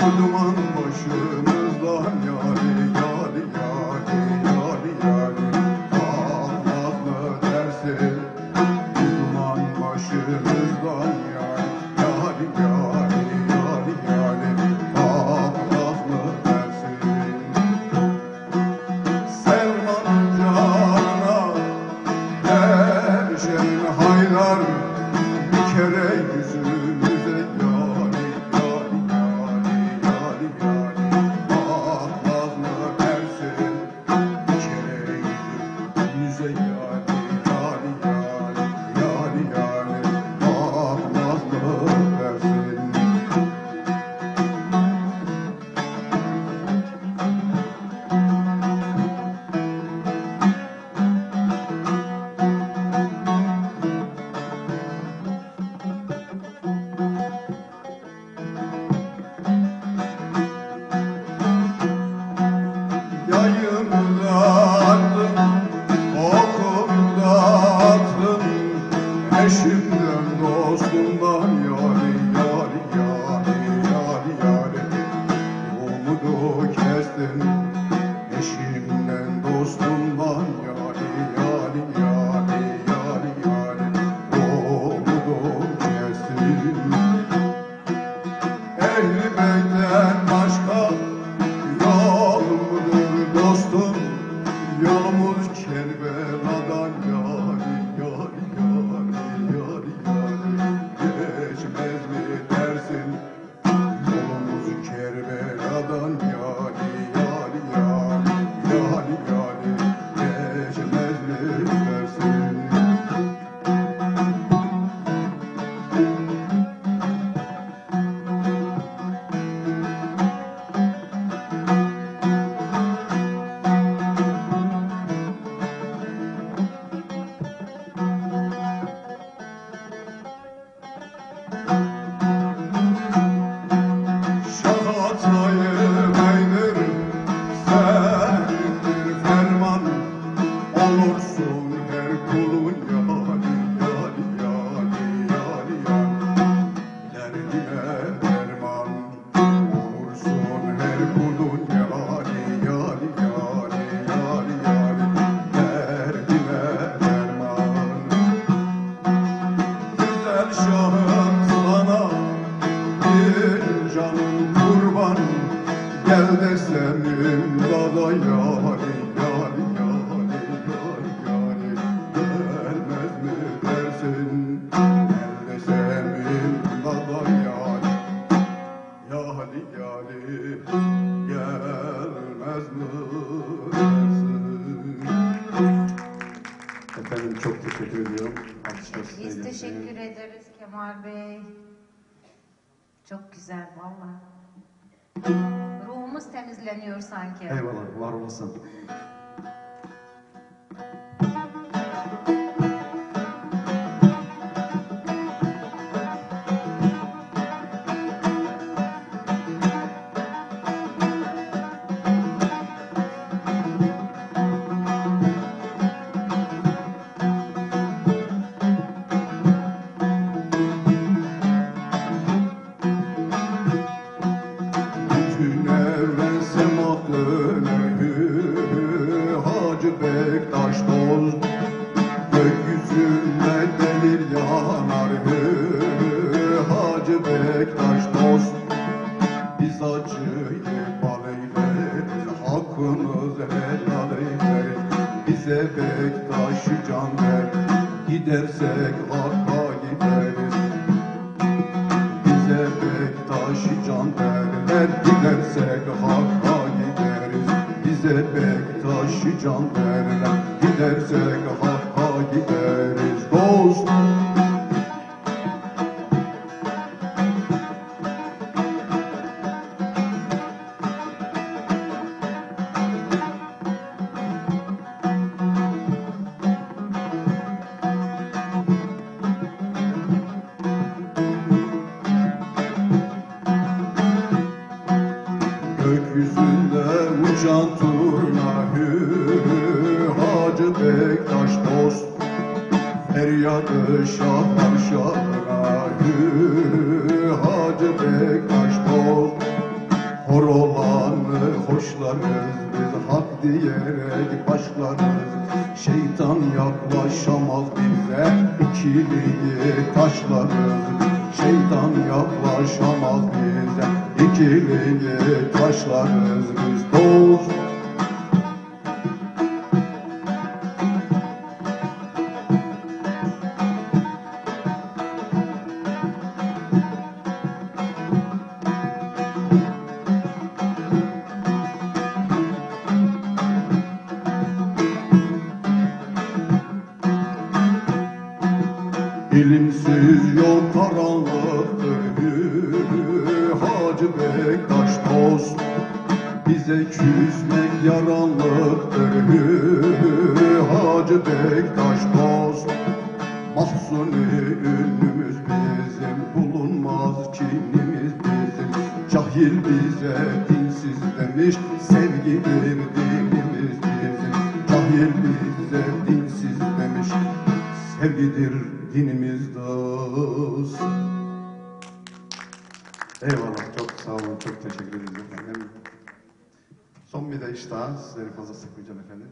duman başımızdan yâri yâri yâri yâri yâri Allah ne dersin başımızdan yâri yâri yâri yâri yâri Allah ne dersin cana dersin haydar bir kere geçtim Eşimden dostum. Biz gelsin. teşekkür ederiz Kemal Bey. Çok güzel valla. Ruhumuz temizleniyor sanki. Eyvallah, var olasın. Demir yanar Hacı Bektaş dost. Biz acıyı bal eyleriz Hakkımız helal eyleriz. Bize Bektaş'ı can ver Gidersek Hakk'a gideriz. Bize Bektaş'ı can derler Gidersek Hakk'a gideriz. Bize Bektaş'ı can derler Gidersek Hakk'a gideriz Dost. Gökyüzünde uçan turna hü Hacı Bektaş dost Feryadı şahlar şahına Hacı Bektaş dost Hor olanı hoşlarız. Biz Hak diyerek başlarız. Şeytan yaklaşamaz bize ikiliyi taşlarız. Şeytan yaklaşamaz bize ikiliyi taşlarız. Biz dost İlimsiz yol karanlıktır hü, Hacı Bektaş dost Bize küsmek yaranlıktır hü, Hacı Bektaş dost Mahzuni ünlümüz bizim Bulunmaz kinimiz bizim. Cahil bize dinsiz demiş Sevgidir dinimiz bizim. Cahil bize dinsiz Sevgidir dinimiz dost Eyvallah çok sağ olun çok teşekkür ederiz efendim. Son bir de beş daha. Sizleri fazla sıkmayacağım efendim.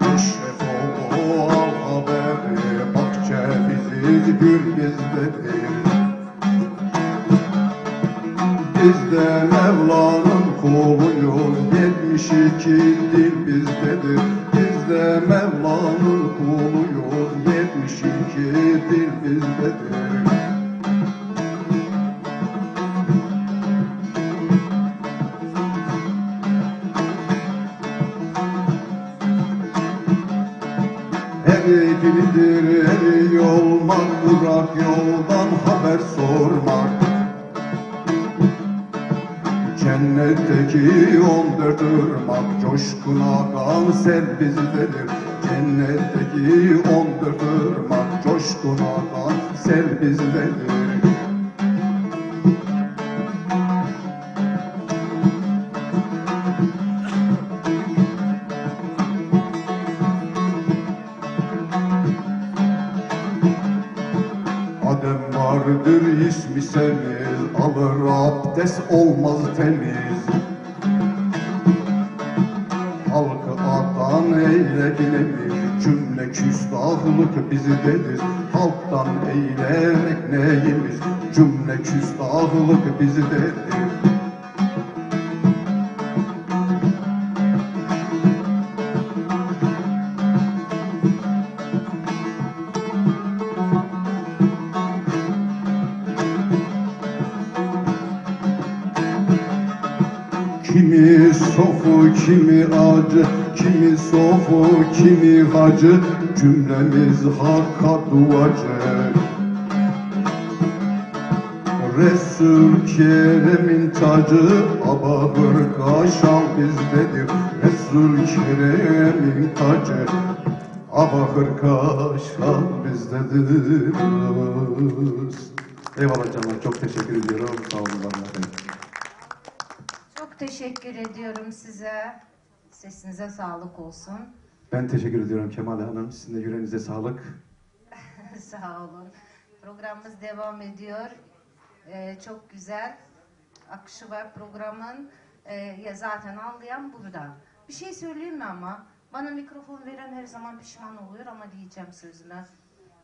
Eşref oğlu al haberi, bak cevizi gül bizdedir. Biz de Mevla'nın kuluyuz, 72 dil bizdedir. Biz de Mevla'nın kuluyuz, 72 dil bizdedir. Eri dilidir, eri olmak, bırak yoldan haber sormak. Cennetteki on dört ırmak, coşkun akan sel bizdedir. Cennetteki on dört ırmak, coşkun akan sel bizdedir. Vardır ismi semiz Alır abdest olmaz temiz. Halkı atan eyleginemiz Cümle küstahlık bizdedir Halktan eylemek neyimiz? Cümle küstahlık bizdedir Kimi sofu, kimi acı, kimi sofu, kimi hacı, cümlemiz hakka duacı. Resul Kerem'in tacı, abahır kaşal bizdedir. Resul Kerem'in tacı, abahır kaşal bizdedir. Eyvallah canlar, çok teşekkür ediyorum. Sağ olun efendim. Çok teşekkür ediyorum size. Sesinize sağlık olsun. Ben teşekkür ediyorum Kemal Hanım. Sizin de yüreğinize sağlık. Sağ olun. Programımız devam ediyor. Ee, çok güzel akışı var programın. Ee, ya zaten anlayan burada. Bir şey söyleyeyim mi ama? Bana mikrofon veren her zaman pişman oluyor ama diyeceğim sözüme.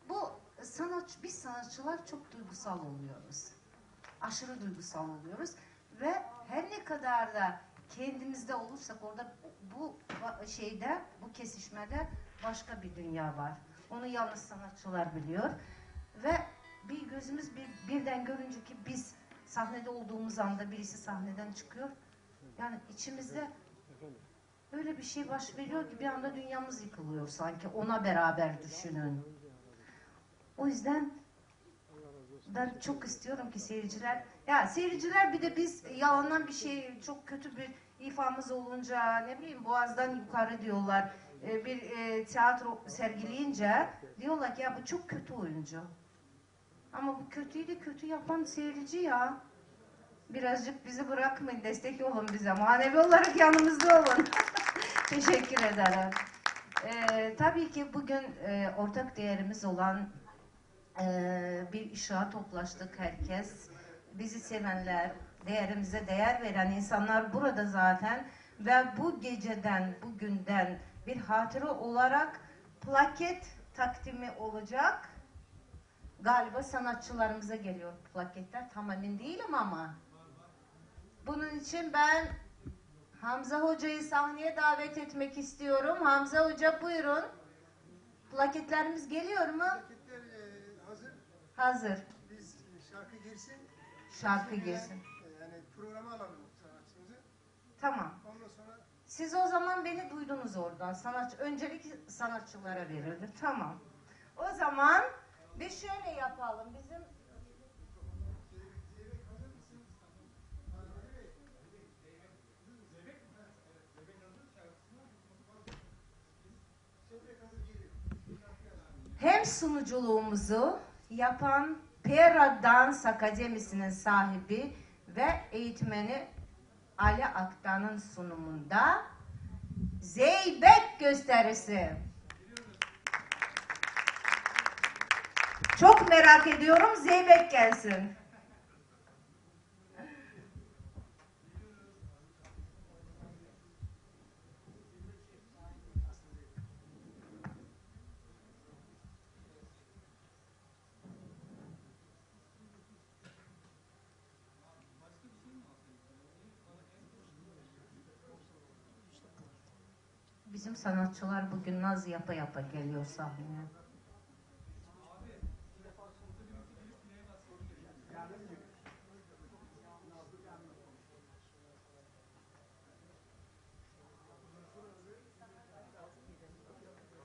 Bu sanat, biz sanatçılar çok duygusal oluyoruz. Aşırı duygusal oluyoruz. Ve her ne kadar da kendimizde olursak orada bu şeyde, bu kesişmede başka bir dünya var. Onu yalnız sanatçılar biliyor. Ve bir gözümüz bir, birden görünce ki biz sahnede olduğumuz anda birisi sahneden çıkıyor. Yani içimizde öyle bir şey baş veriyor ki bir anda dünyamız yıkılıyor sanki. Ona beraber düşünün. O yüzden ben çok istiyorum ki seyirciler ya seyirciler bir de biz yalandan bir şey çok kötü bir ifamız olunca ne bileyim boğazdan yukarı diyorlar e, bir e, tiyatro sergileyince diyorlar ki ya bu çok kötü oyuncu. Ama bu kötüyü de kötü yapan seyirci ya. Birazcık bizi bırakmayın, destek olun bize. Manevi olarak yanımızda olun. Teşekkür ederim. Ee, tabii ki bugün e, ortak değerimiz olan e, bir işağa toplaştık herkes. Bizi sevenler, değerimize değer veren insanlar burada zaten. Ve bu geceden, bugünden bir hatıra olarak plaket takdimi olacak. Galiba sanatçılarımıza geliyor plaketler. Tam emin değilim ama. Bunun için ben Hamza Hoca'yı sahneye davet etmek istiyorum. Hamza Hoca buyurun. Plaketlerimiz geliyor mu? Hareketler e, hazır. Hazır. Biz şarkı girsin. Şarkı girsin. Yani programa alalım sanatçımızı. Tamam. Ondan sonra Siz o zaman beni duydunuz oradan. Sanatçı, öncelik sanatçılara verildi. Tamam. O zaman bir şöyle yapalım. Bizim hem sunuculuğumuzu yapan Pera Dans Akademisi'nin sahibi ve eğitmeni Ali Aktan'ın sunumunda Zeybek gösterisi. Çok merak ediyorum. Zeybek gelsin. Bizim sanatçılar bugün naz yapa yapa geliyor sahneye.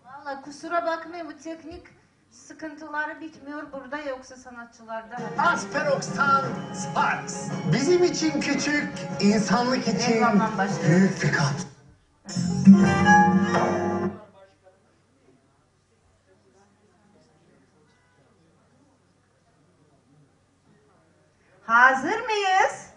Valla kusura bakmayın bu teknik sıkıntıları bitmiyor burada yoksa sanatçılarda. Asperox'tan Sparks. Bizim için küçük, insanlık için Eyvallah başkanım. büyük bir kat. Hazır mıyız?